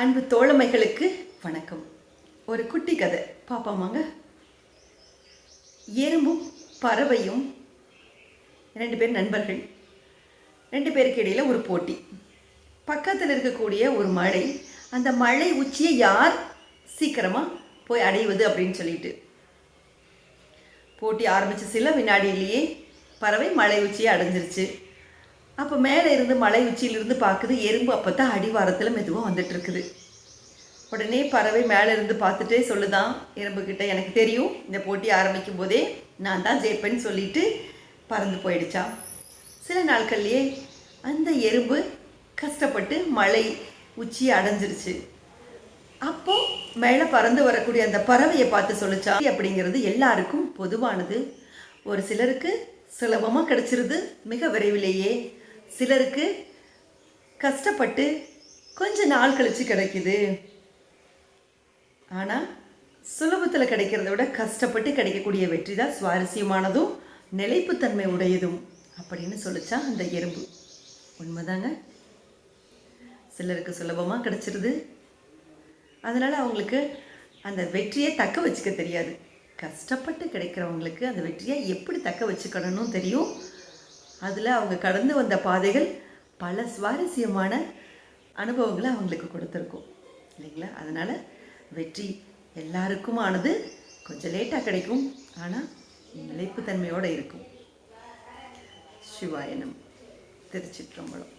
அன்பு தோழமைகளுக்கு வணக்கம். ஒரு குட்டி கதை. பாப்பாமாங்க எறும்பும் பறவையும் ரெண்டு பேர் நண்பர்கள். ரெண்டு பேருக்கு இடையில் ஒரு போட்டி. பக்கத்தில் இருக்கக்கூடிய ஒரு மலை அந்த மலை உச்சியை யார் சீக்கிரமாக போய் அடைவது அப்படின்னு சொல்லிட்டு. போட்டி ஆரம்பித்த சில வினாடியிலேயே பறவை மலை உச்சியை அடைஞ்சிருச்சு. அப்போ மேலே இருந்து மலை உச்சியிலிருந்து பார்க்குது எறும்பு அப்போ தான் அடிவாரத்தில் மெதுவாக வந்துட்டு இருக்குது உடனே பறவை மேலே இருந்து பார்த்துட்டே சொல்லுதான் எறும்புக்கிட்ட எனக்கு தெரியும் இந்த போட்டி ஆரம்பிக்கும் போதே நான் தான் ஜெயிப்பேன்னு சொல்லிட்டு பறந்து போயிடுச்சான் சில நாட்கள்லேயே அந்த எறும்பு கஷ்டப்பட்டு மலை உச்சியை அடைஞ்சிருச்சு. அப்போ மேலே பறந்து வரக்கூடிய அந்த பறவையை பார்த்து சொல்லிச்சா அப்படிங்கிறது எல்லாருக்கும் பொதுவானது. ஒரு சிலருக்கு சுலபமாக கிடச்சிருது மிக விரைவிலேயே. சிலருக்கு கஷ்டப்பட்டு கொஞ்ச நாள் கழிச்சு கிடைக்குது. ஆனால் சுலபத்தில் கிடைக்கிறத விட கஷ்டப்பட்டு கிடைக்கக்கூடிய வெற்றி தான் சுவாரஸ்யமானதும் நிலைப்புத்தன்மை உடையதும் அப்படின்னு சொல்லிச்சா அந்த எறும்பு. உண்மைதாங்க? சிலருக்கு சுலபமாக கிடச்சிருது. அதனால் அவங்களுக்கு அந்த வெற்றியை தக்க வச்சுக்க தெரியாது. கஷ்டப்பட்டு கிடைக்கிறவங்களுக்கு அந்த வெற்றியை எப்படி தக்க வச்சுக்கணும்னு தெரியும்? அதில் அவங்க கடந்து வந்த பாதைகள் பல சுவாரஸ்யமான அனுபவங்களை அவங்களுக்கு கொடுத்துருக்கும். இல்லைங்களா? அதனால் வெற்றி எல்லாருக்குமானது கொஞ்சம் லேட்டாக கிடைக்கும். ஆனால் நிலைப்புத்தன்மையோடு இருக்கும். சிவாயனம் திருச்சிற்றம்பலம்.